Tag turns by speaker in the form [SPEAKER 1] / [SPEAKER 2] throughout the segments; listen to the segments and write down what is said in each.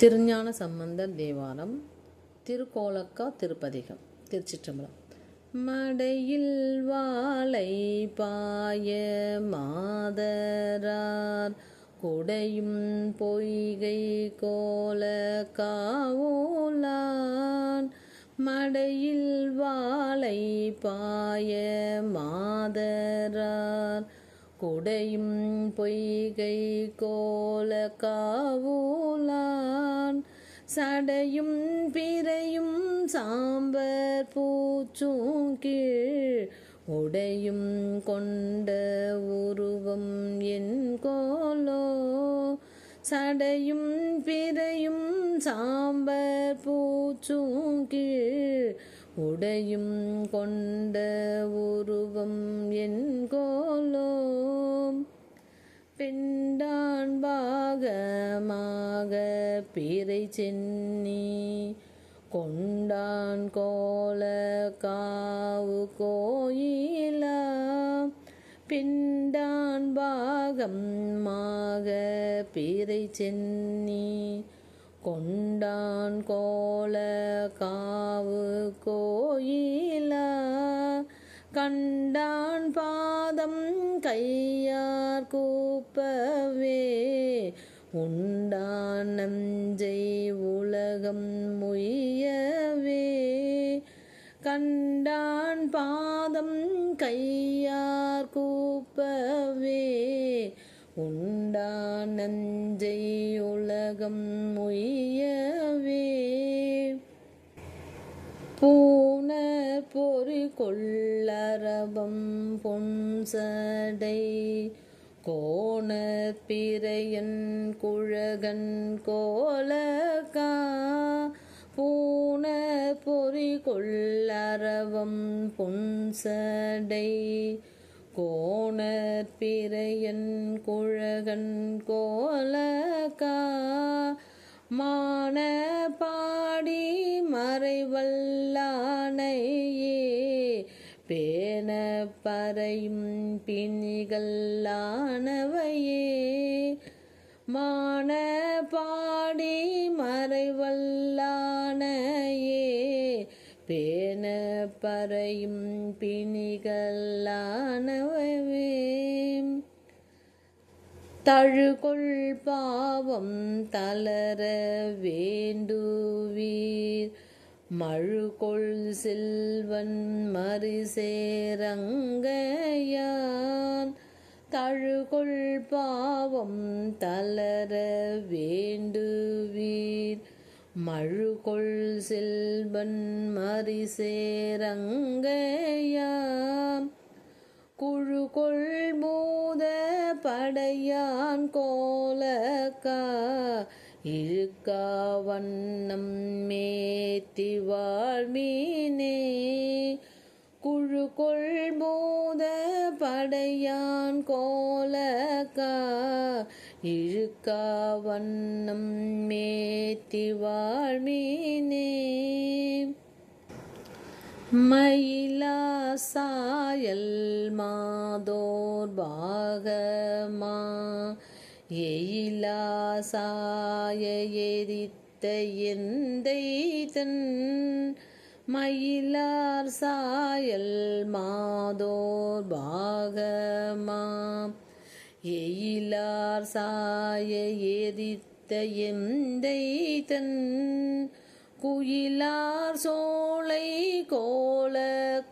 [SPEAKER 1] திருஞான சம்பந்தர் தேவாரம் திருக்கோலக்கா திருப்பதிகம் திருச்சிற்றம்பலம். மடையில் வாழை பாய மாதரார் குடையும் பொய்கை கோல காவோலான் மடையில் வாழை பாய மாதரார் குடையும் பொய்கை கோல காவோலான் சடையும் பிறையும் சாம்பர் பூச்சும் கீழ் உடையும் கொண்ட உருவம் என் கோலோ. சடையும் பிறையும் சாம்பர் பூச்சும் கீழ் உடையும் கொண்ட உருவம் என் கோலோ. சென்னி கொண்டான் கோல காவு கோயிலா? பிண்டான் பாகம் மாக பிறை சென்னி கொண்டான் கோல காவு கோயிலா? கண்டான் பாதம் கையார் கூப்பவே உண்டான் நஞ்சை உலகம் முயவே கண்டான் பாதம் கையார் கூப்பவே. உண்டான் நஞ்சை உலகம் முயவே பூனர் பொறி கொள்ளரபம் பொன்சடை கோண பிறையன் குழகன் கோலகா பூன பொறி கொள்ளரவம் புன்சடை. கோண பிறையன் குழகன் பறையும் பிணிகல்லானவையே மான பாடி மறைவல்லானையே. பேன பறையும் பிணிகல்லானவையே தழுகொள் பாவம் தளர வேண்டுவீர் மழுகொள் செல்வன் மறிசேரங்கையான் தழுகொள் பாவம் தளர வேண்டுவீர். மழுகொள் செல்வன் மறிசேரங்கையாம் குழுகொள் மூத படையான் கோலக்கா இருக்காவண்ணம் மேத்தி வாழ்மீனே குழு மூத படையான் கோலக்கா. இழுக்காவண்ணம் மேத்தி வாழ்மீனே மயிலா சாயல் மாதோர் பாகமா. எயிலா சாய எரித்த எந்தை தன் மயிலார் சாயல் மாதோர் பாகமாம் எயிலார் சாய எரித்த எந்தை தன் குயிலார் சோலை கோல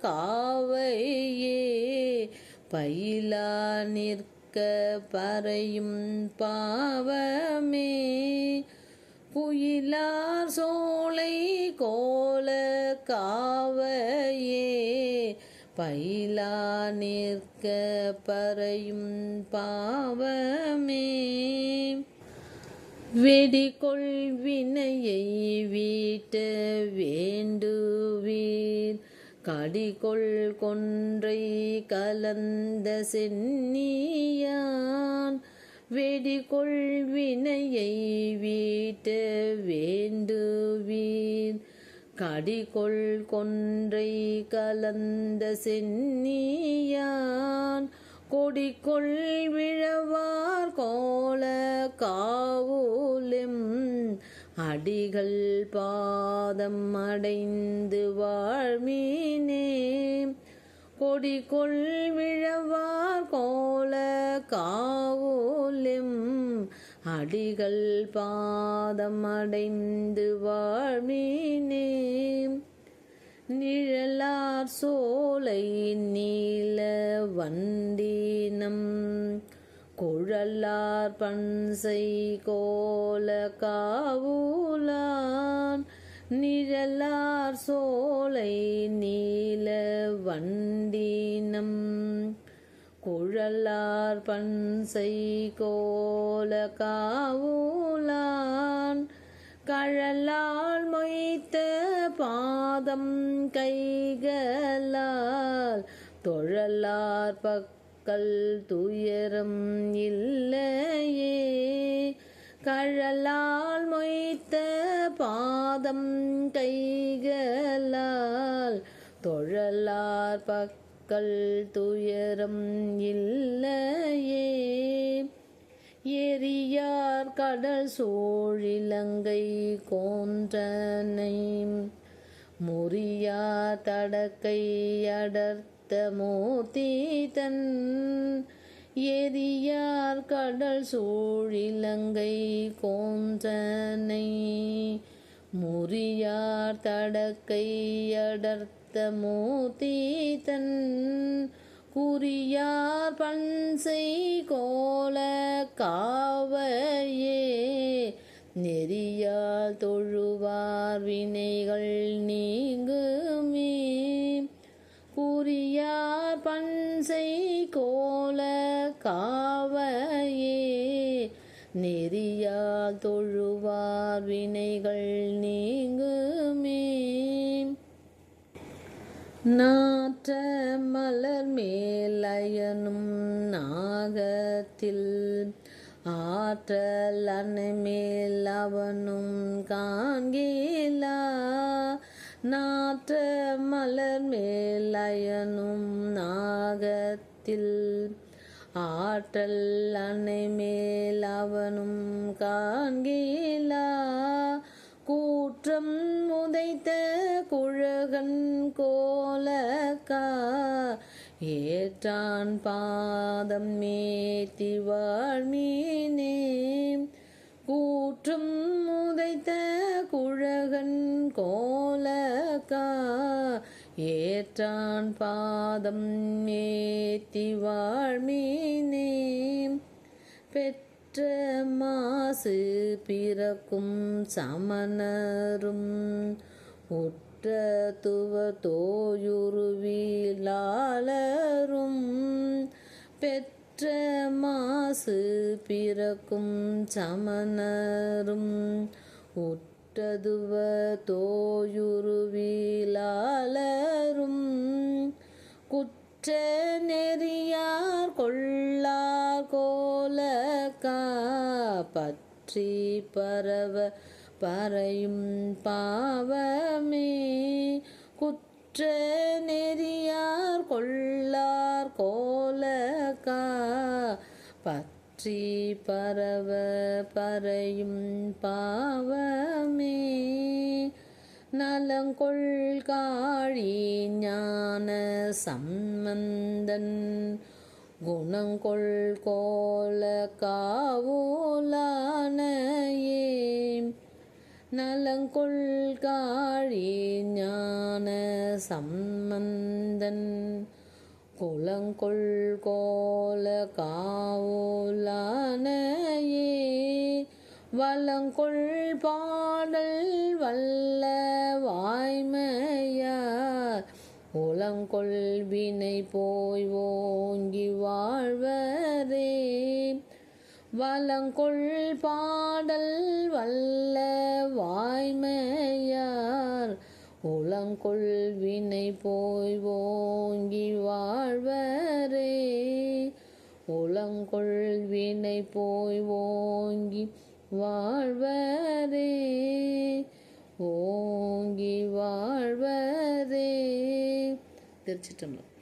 [SPEAKER 1] காவையே பயிலா நிற்க பறையும் பாவமே. புயிலார் சோலை கோல காவையே. பயிலா நிற்க பறையும் பாவமே. வெடிகொள் வினையை வீட்ட வேண்டுவீர். கடிகொள் கொன்றை கலந்த சென்னியான் வெடிகொள் வினையை வீட்ட வேண்டுவீன். கடிகொள் கொன்றை கலந்த சென்னியான் கொடிக்கொள் விழவார் கோல காவூலும். அடிகள் பாதம் அடைந்து வாழ்மீ கொடிகொள் விழவார் கோல காவோலும். அடிகள் பாதம் அடைந்து வாழ்மீனே. நிழலார் சோலை நீல வண்டினம் குழலார் பன்சை கோல காவூலார். நிழலார் சோலை நீல வண்டினம். குழலார் பன்சை கோல காவூலான். கழலால் மொய்த்த பாதம் கைகளால். தொழலார் பக்கல் துயரம் இல்லையே. கழலால் மொய்த்த பாதம் கைகளால் தொழலார் பக்கல் துயரம் இல்லையே. எரியார் கடல் சோழிலங்கை கோன்றனை முறியா தடக்கை அடர்த்த மோதீதன் எரியார் கடல் சூழிலங்கை கோந்தனை முறியார் தடக்கை அடர்த்த மூர்த்தி தன் குறியார் பன்சை கோல காவையே நெறியால் தொழுவார் வினைகள் நீங்குமே குறியார் பன்சை கோல காவையே. நெறியால் தொழுவார் வினைகள் நீங்குமே. நாற்ற மலர் மேலயனும் நாகத்தில் ஆற்றல் அணைமேல் அவனும் காண்கேலா நாற்ற மலர் மேலயனும் நாகத்தில் ஆற்றல் அன்னை மேல் அவனும் காண்கேலா. கூற்றம் உதைத்த குழகன் கோலக்கா. ஏற்றான் பாதம் மேத்தி வாழ்மீனே ஏற்றான் பாதம் ஏத்தி வாழ்மீனே பெற்ற மாசு பிறக்கும் சமணரும் உற்ற துவ தோயுருவிலாளரும். பெற்ற மாசு பிறக்கும் சமணரும் உற்றதுவ தோயுருவிலாளரும் குற்ற நெறியார் கொள்ளார் கோலக்கா பற்றி பரவ பறையும் பாவமே. குற்ற நெறியார் கொள்ளார் கோலக்கா பற்றி பரவ பறையும் பாவமே. நலங்கொள் காழி ஞான சம்பந்தன் குணங்கொள் கோல காவோலானையே நலங்கொள்காழி ஞான சம்பந்தன் குளங்கொள் கோல காவோலான வலங்கொள் பாடல் வல்ல வாய்மையார் உலங்கொள் வினை போய் ஓங்கி வாழ்வரே. வலங்கொள் பாடல் வல்ல வாய்மையார் உலங்கொள் வினை போய் ஓங்கி வாழ்வரே. உலங்கொள் வினை போய் ஓங்கி வாழ்வதே ஓங்கி வாழ்வதே. திருச்சிட்டம்பலம்